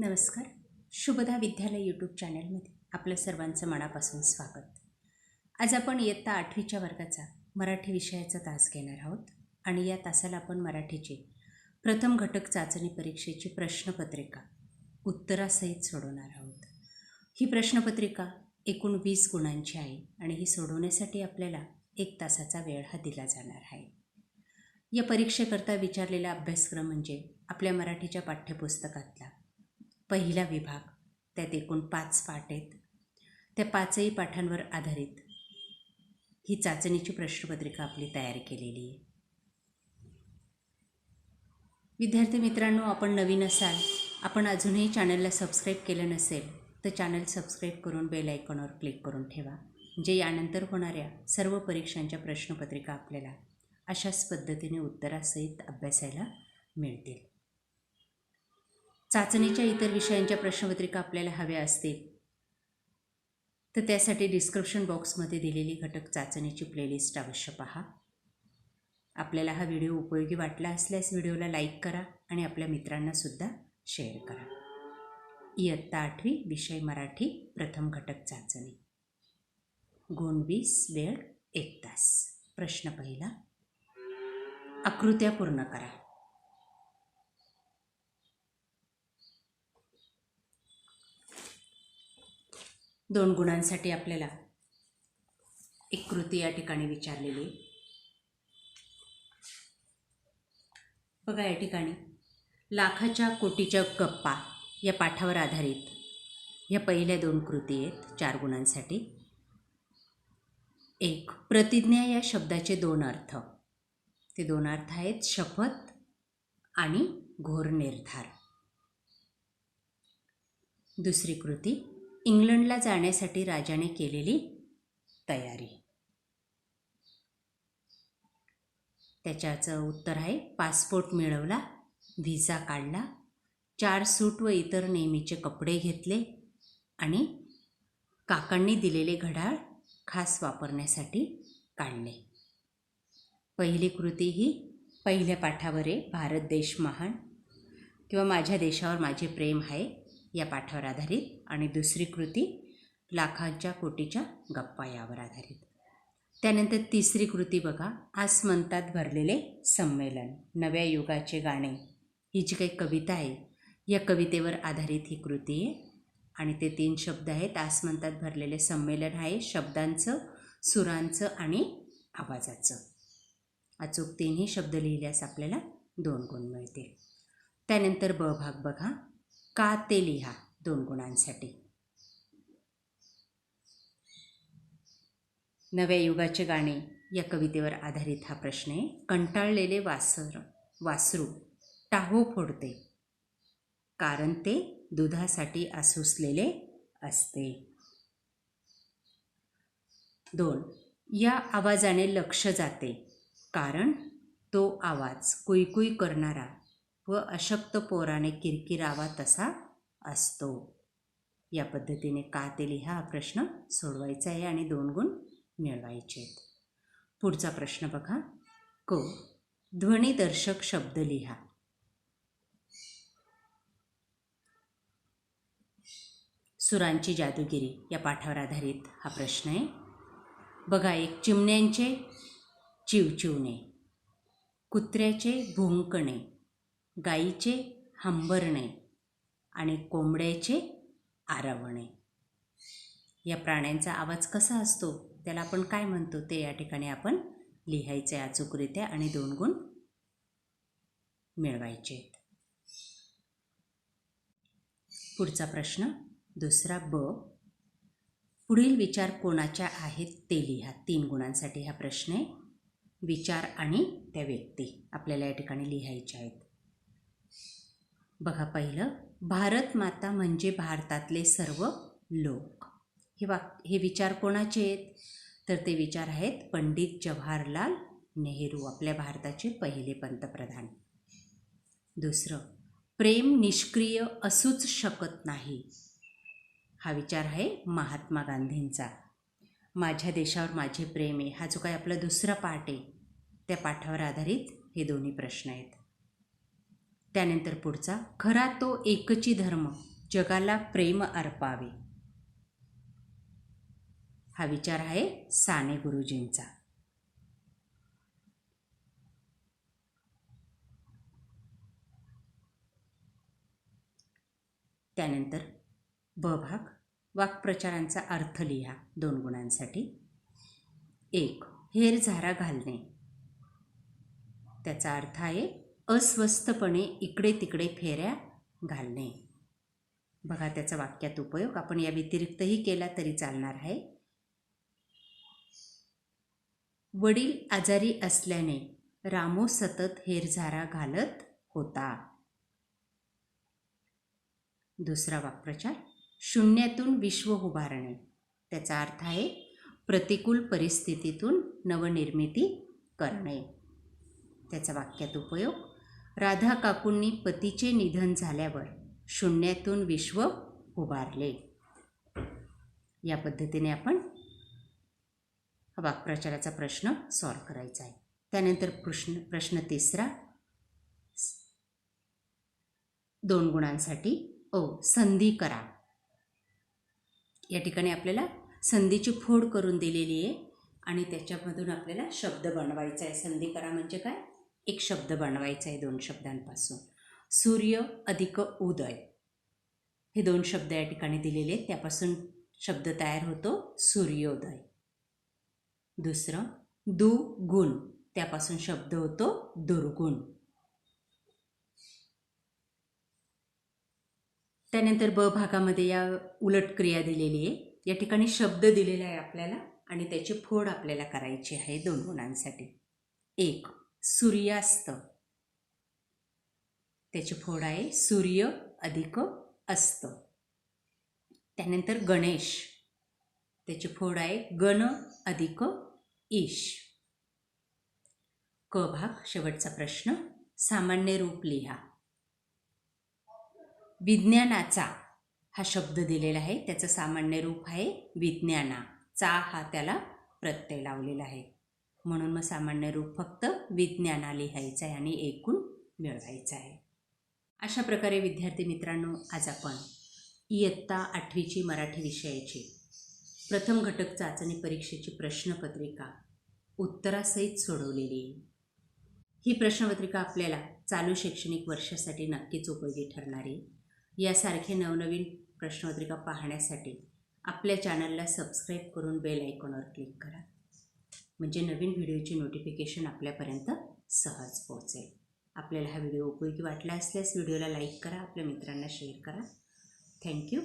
नमस्कार. शुभदा विद्यालय यूट्यूब चॅनलमध्ये आपलं सर्वांचं मनापासून स्वागत. आज आपण इयत्ता आठवीच्या वर्गाचा मराठी विषयाचा तास घेणार आहोत आणि या तासाला आपण मराठीची प्रथम घटक चाचणी परीक्षेची प्रश्नपत्रिका उत्तरासहित सोडवणार आहोत. ही प्रश्नपत्रिका एकूण वीस गुणांची आहे आणि ही सोडवण्यासाठी आपल्याला एक तासाचा वेळ हा दिला जाणार आहे. या परीक्षेकरता विचारलेला अभ्यासक्रम म्हणजे आपल्या मराठीच्या पाठ्यपुस्तकातला पहिला विभाग त्यात एकूण पाच पाठ आहेत. त्या पाचही पाठांवर आधारित. ही चाचणीची प्रश्नपत्रिका आपली तयार केलेली आहे. विद्यार्थी मित्रांनो आपण नवीन असाल आपण अजूनही चॅनलला सबस्क्राईब केलं नसेल तर चॅनल सबस्क्राईब करून बेल आयकॉनवर क्लिक करून ठेवा म्हणजे यानंतर होणाऱ्या सर्व परीक्षांच्या प्रश्नपत्रिका आपल्याला अशाच पद्धतीने उत्तरासहित अभ्यासायला मिळतील. चाचणीच्या इतर विषयांच्या प्रश्नपत्रिका आपल्याला हव्या असतील. तर त्यासाठी डिस्क्रिप्शन बॉक्समध्ये दिलेली घटक चाचणीची प्लेलिस्ट अवश्य पहा. आपल्याला हा व्हिडिओ उपयोगी वाटला असल्यास व्हिडिओला लाईक करा आणि आपल्या मित्रांनासुद्धा शेअर करा. इयत्ता आठवी विषय मराठी प्रथम घटक चाचणी. गुण वीस वेळ एक तास. प्रश्न पहिला. आकृत्या पूर्ण करा. दोन गुणांसाठी आपल्याला एक कृती या ठिकाणी विचारलेली बघा या ठिकाणी लाखाच्या कोटीच्या गप्पा या पाठावर आधारित ह्या पहिल्या दोन कृती आहेत चार गुणांसाठी. एक प्रतिज्ञा या शब्दाचे दोन अर्थ. ते दोन अर्थ आहेत शपथ आणि घोर निर्धार. दुसरी कृती इंग्लंडला जाण्यासाठी राजाने केलेली तयारी. त्याच्याचं उत्तर आहे पासपोर्ट मिळवला व्हिसा काढला चार सूट व इतर नेहमीचे कपडे घेतले आणि काकांनी दिलेले घड्याळ खास वापरण्यासाठी काढले. पहिली कृती ही पहिल्या पाठावर आहे भारत देश महान किंवा माझ्या देशावर माझे प्रेम आहे या पाठावर आधारित आणि दुसरी कृती लाखांच्या कोटीच्या गप्पा यावर आधारित. त्यानंतर तिसरी कृती बघा आसमंतात भरलेले संमेलन नव्या युगाचे गाणे. ही जी काही कविता आहे या कवितेवर आधारित ही कृती आहे. आणि ते तीन शब्द आहेत. आसमंतात भरलेले संमेलन आहे शब्दांचं सुरांचं आणि आवाजाचं. अचूक तीनही शब्द लिहिल्यास आपल्याला दोन गुण मिळतील. त्यानंतर ब भाग बघा. का ते लिहा दोन गुणांसाठी. नव्या युगाचे गाणे या कवितेवर आधारित हा प्रश्न आहे. कंटाळलेले वासर वासरू टाहो फोडते कारण ते दुधासाठी आसुसलेले असते. दोन या आवाजाने लक्ष जाते कारण तो आवाज कुईकुई करणारा व अशक्त पोराने किरकिरावा तसा असतो. या पद्धतीने का ते लिहा? हा प्रश्न सोडवायचा आहे आणि दोन गुण मिळवायचे आहेत. पुढचा प्रश्न बघा. को ध्वनिदर्शक शब्द लिहा. सुरांची जादूगिरी या पाठावर आधारित हा प्रश्न आहे. बघा एक चिमण्यांचे चिवचिवणे कुत्र्याचे भुंकणे गाईचे हंबरणे आणि कोंबड्याचे आरवणे. या प्राण्यांचा आवाज कसा असतो त्याला आपण काय म्हणतो ते या ठिकाणी आपण लिहायचे अचूकरित्या आणि दोन गुण मिळवायचे. आहेत पुढचा प्रश्न दुसरा ब. पुढील विचार कोणाच्या आहेत ते लिहा. तीन गुणांसाठी हा प्रश्न आहे. विचार आणि त्या व्यक्ती आपल्याला या ठिकाणी लिहायच्या आहेत. बघा पहिलं. भारत माता म्हणजे भारतातले सर्व लोक. हे वाक हे विचार कोणाचे आहेत? तर ते विचार आहेत पंडित जवाहरलाल नेहरू आपल्या भारताचे पहिले पंतप्रधान. दुसरं प्रेम निष्क्रिय असूच शकत नाही. हा विचार आहे महात्मा गांधींचा. माझ्या देशावर माझे प्रेम आहे. हा जो काही आपला दुसरा पाठ आहे त्या पाठावर आधारित हे दोन्ही प्रश्न आहेत. त्यानंतर पुढचा खरा तो एकची धर्म जगाला प्रेम अर्पावे. हा विचार आहे साने गुरुजींचा. त्यानंतर ब भाग वाक्प्रचारांचा अर्थ लिहा दोन गुणांसाठी. एक हेर झारा घालणे. त्याचा अर्थ आहे अस्वस्थपणे इकडे तिकडे फेऱ्या घालणे. बघा त्याचा वाक्यात उपयोग. आपण या व्यतिरिक्तही केला तरी चालणार आहे. वडील आजारी असल्याने रामो सतत हेरझारा घालत होता. दुसरा वाक्प्रचार. शून्यातून विश्व उभारणे. त्याचा अर्थ आहे प्रतिकूल परिस्थितीतून नवनिर्मिती करणे. त्याचा वाक्यात उपयोग. राधा काकूंनी पतीचे निधन झाल्यावर शून्यातून विश्व उभारले. या पद्धतीने आपण हा वाक्प्रचाराचा प्रश्न सॉल्व करायचा आहे. त्यानंतर प्रश्न प्रश्न तिसरा दोन गुणांसाठी ओ संधी करा. या ठिकाणी आपल्याला संधीची फोड करून दिलेली आहे आणि त्याच्यामधून आपल्याला शब्द बनवायचा आहे. संधी करा म्हणजे काय? एक शब्द बनवायचा आहे दोन शब्दांपासून. सूर्य अधिक उदय. हे दोन शब्द या ठिकाणी दिलेले आहेत. त्यापासून शब्द तयार होतो सूर्योदय. दुसरं दुगुण. त्यापासून शब्द होतो दुर्गुण. त्यानंतर ब भागामध्ये या उलट क्रिया दिलेली आहे. या ठिकाणी शब्द दिलेला आहे आपल्याला आणि त्याची फोड आपल्याला करायची आहे दोन गुणांसाठी. एक सूर्यास्त त्याची फोड आहे सूर्य अधिक अस्त. त्यानंतर गणेश. त्याची फोड आहे गण अधिक ईश. क भाग शेवटचा प्रश्न. सामान्य रूप लिहा. विज्ञानाचा हा शब्द दिलेला आहे. त्याचं सामान्य रूप आहे विज्ञाना चा हा त्याला प्रत्यय लावलेला आहे. म्हणून मग सामान्य रूप फक्त विज्ञाना लिहायचं आहे आणि एकूण मिळवायचं आहे. अशा प्रकारे विद्यार्थी मित्रांनो आज आपण इयत्ता आठवीची मराठी विषयाची प्रथम घटक चाचणी परीक्षेची प्रश्नपत्रिका उत्तरासहित सोडवलेली. आहे ही प्रश्नपत्रिका आपल्याला चालू शैक्षणिक वर्षासाठी नक्कीच उपयोगी ठरणारी यासारखे नवनवीन प्रश्नपत्रिका पाहण्यासाठी आपल्या चॅनलला सबस्क्राईब करून बेल आयकॉनवर क्लिक करा. म्हणजे नवीन व्हिडिओची नोटिफिकेशन आपल्यापर्यंत सहज पोहोचेल. आपल्याला हा व्हिडिओ उपयोगी वाटला असल्यास व्हिडिओला लाईक करा आपल्या मित्रांना शेअर करा. थँक्यू